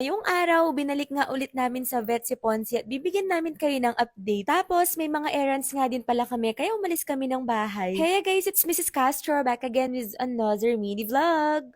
Ngayong araw, binalik nga ulit namin sa vet si Ponzi at bibigyan namin kayo ng update. Tapos, may mga errands nga din pala kami kaya umalis kami ng bahay. Hey guys, it's Mrs. Castro back again with another mini vlog.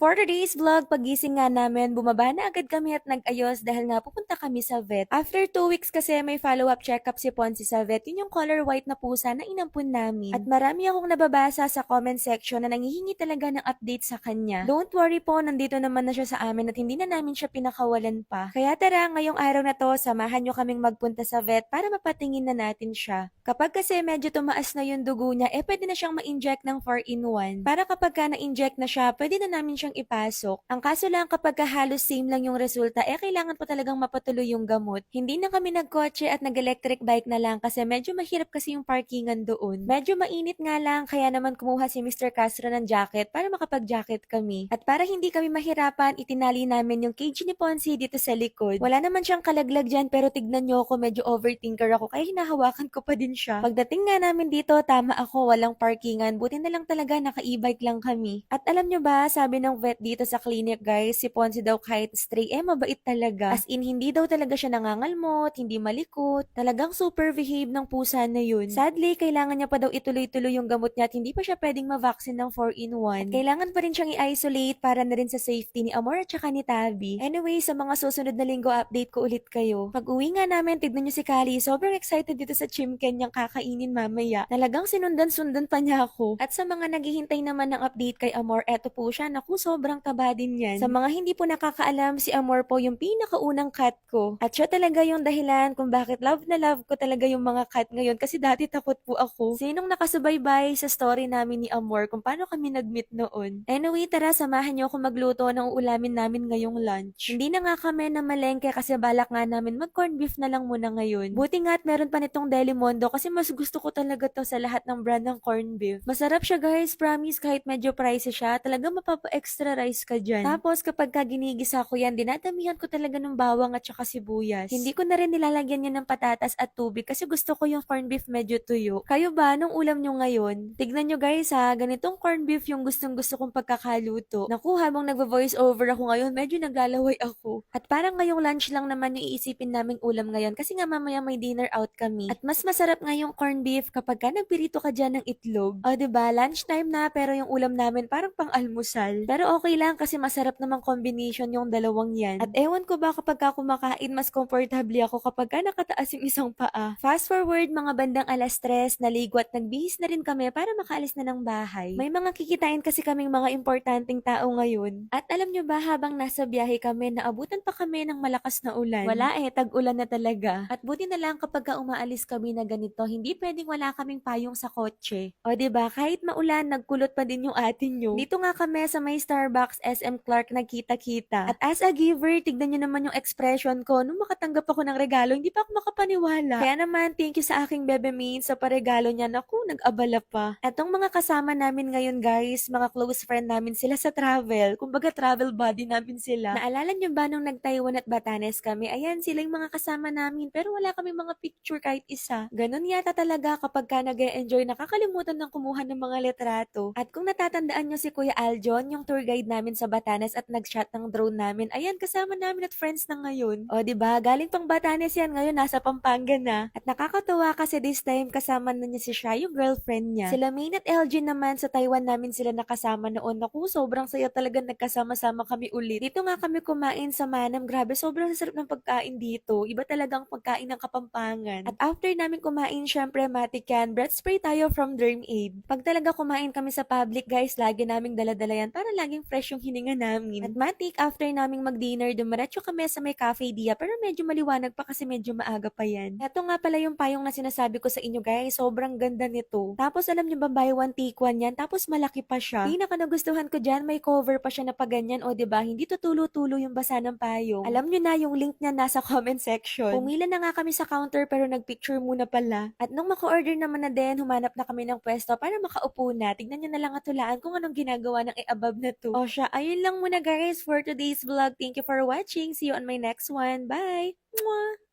For today's vlog, pagising nga namin, bumaba na agad kami at nag-ayos dahil nga pupunta kami sa vet. After 2 weeks kasi may follow-up check-up si Ponzi sa vet, yun yung color white na pusa na inampun namin. At marami akong nababasa sa comment section na nangihingi talaga ng update sa kanya. Don't worry po, nandito naman na siya sa amin at hindi na namin siya pinakawalan pa. Kaya tara, ngayong araw na to, samahan nyo kaming magpunta sa vet para mapatingin na natin siya. Kapag kasi medyo tumaas na yung dugo niya, eh pwede na siyang ma-inject ng 4-in-1. Para kapag ka na-inject na siya, pwede na namin siyang ipasok. Ang kaso lang kapag ka halos same lang yung resulta, eh kailangan po talagang mapatuloy yung gamot. Hindi na kami nagkotse at nag-electric bike na lang kasi medyo mahirap kasi yung parkingan doon. Medyo mainit nga lang, kaya naman kumuha si Mr. Castro ng jacket para makapag-jacket kami. At para hindi kami mahirapan, itinali namin yung cage ni Ponzi dito sa likod. Wala naman siyang kalaglag dyan pero tignan nyo ako, medyo overthinker ako kaya hinahawakan ko pa din siya. Pagdating nga namin dito, tama ako, walang parkingan. Buti na lang talaga naka-e-bike lang kami. At alam nyo ba, sabi ng vet dito sa clinic guys, si Ponzi daw kahit stray, eh mabait talaga. As in, hindi daw talaga siya nangangalmot, hindi malikot. Talagang super behave ng pusa na yun. Sadly, kailangan niya pa daw ituloy-tuloy yung gamot niya at hindi pa siya pwedeng ma-vaccine ng 4-in-1. At kailangan pa rin siyang i-isolate para na rin sa safety ni Amor at saka ni Tabby. Anyway, sa mga susunod na linggo, update ko ulit kayo. Pag uwi nga namin, tignan niyo si Kali, sobrang excited dito sa chimken niyang kakainin mamaya. Talagang sinundan-sundan pa niya ako. At sa mga naghihintay naman ng update kay Amor, eto po siya. Naku, sobrang taba din yan. Sa mga hindi po nakakaalam, si Amor po yung pinakaunang cat ko. At siya talaga yung dahilan kung bakit love na love ko talaga yung mga cat ngayon kasi dati takot po ako. Sinong nakasubaybay sa story namin ni Amor kung paano kami nag-meet noon. Anyway, tara samahan niyo ako magluto ng uulamin namin ngayong lunch. Hindi na nga kami na malengke kasi balak nga namin mag corn beef na lang muna ngayon. Buti nga at meron pa nitong Delimondo kasi mas gusto ko talaga to sa lahat ng brand ng corn beef. Masarap siya guys, promise kahit medyo pricey siya, talaga mapapa-extra rice ka dyan. Tapos kapag ka ginigisa ko yan, dinadamihan ko talaga ng bawang at saka sibuyas. Hindi ko na rin nilalagyan yan ng patatas at tubig kasi gusto ko yung corn beef medyo tuyo. Kayo ba, nung ulam nyo ngayon? Tignan nyo guys ha, ganitong corn beef yung gustong gusto kong pagkakaluto. Naku, habang nagvo-voice over ako ngayon, medyo naglalaway ako. At parang ngayong lunch lang naman yung iisipin naming ulam ngayon kasi nga mamaya may dinner out kami. At mas masarap nga yung corn beef kapag ka nagpirito ka dyan ng itlog. O ba diba, lunchtime na pero yung ulam namin parang pang almusal. Pero okay lang kasi masarap namang combination yung dalawang yan. At ewan ko ba kapag ka kumakain, mas comfortable ako kapag ka nakataas yung isang paa. Fast forward, mga bandang alas tres, naligo at nagbihis na rin kami para makaalis na ng bahay. May mga kikitain kasi kaming mga importanteng tao ngayon. At alam nyo ba, habang nasa biyahe kami, naabutan pa kami ng malakas na ulan. Wala eh, tag-ulan na talaga. At buti na lang kapag ka umaalis kami na ganito, hindi pwedeng wala kaming payong sa kotse. O ba kahit maulan, nagkulot pa din yung atin nyo. Dito nga kami sa may Starbucks SM Clark nagkita-kita. At as a giver, tignan nyo naman yung expression ko nung makatanggap ako ng regalo, hindi pa ako makapaniwala. Kaya naman, thank you sa aking bebe main sa paregalo niya. Naku, nag-abala pa. Etong mga kasama namin ngayon guys, mga close friend namin sila sa travel. Kumbaga travel buddy namin sila. Naalala nyo ba nung nag-Taiwan at Batanes kami? Ayan, sila yung mga kasama namin pero wala kami mga picture kahit isa. Ganon yata talaga kapag ka nag enjoy nakakalimutan ng kumuha ng mga litrato. At kung natatandaan nyo si Kuya Aljon, yung tour guide namin sa Batanes at nag-shot ng drone namin, ayan, kasama namin at friends na ngayon. O, ba Galing pang Batanes yan, ngayon nasa Pampanga na. At nakakatuwa kasi this time kasama na niya si Shai, yung girlfriend niya. Sila Main at LG naman sa Taiwan namin sila nakasama noon. Naku, sobrang saya talaga nagkasama-sama kami ulit. Dito nga kami kumain sa Manam. Grabe, sobrang sarap ng pagkain dito. Iba talagang pagkain ng Kapampangan. At after namin kumain, syempre, matik yan, breath spray tayo from Derm Aid. Pag talaga kumain kami sa public, guys, lagi naming daladala yan para laging fresh yung hininga namin. At matik, after naming mag-dinner, dumiretso kami sa may cafe dia, pero medyo maliwanag pa kasi medyo maaga pa yan. Ito nga pala yung payong na sinasabi ko sa inyo, guys. Sobrang ganda nito. Tapos alam niyo ba, buy one take one yan, tapos malaki pa siya. Pinaka nagustuhan ko dyan, may cover pa siya na paganyan, o ba hindi tutulo-tulo yung basa ng payong. Alam niyo na, yung link niya nasa comment section. Pumila na nga kami sa counter pero nagpicture muna pala. At nung maka-order naman na din, humanap na kami ng pwesto para makaupo na. Tignan niyo na lang at tulaan kung anong ginagawa ng e-above na to. O siya, ayun lang muna guys for today's vlog. Thank you for watching. See you on my next one. Bye! Mwah!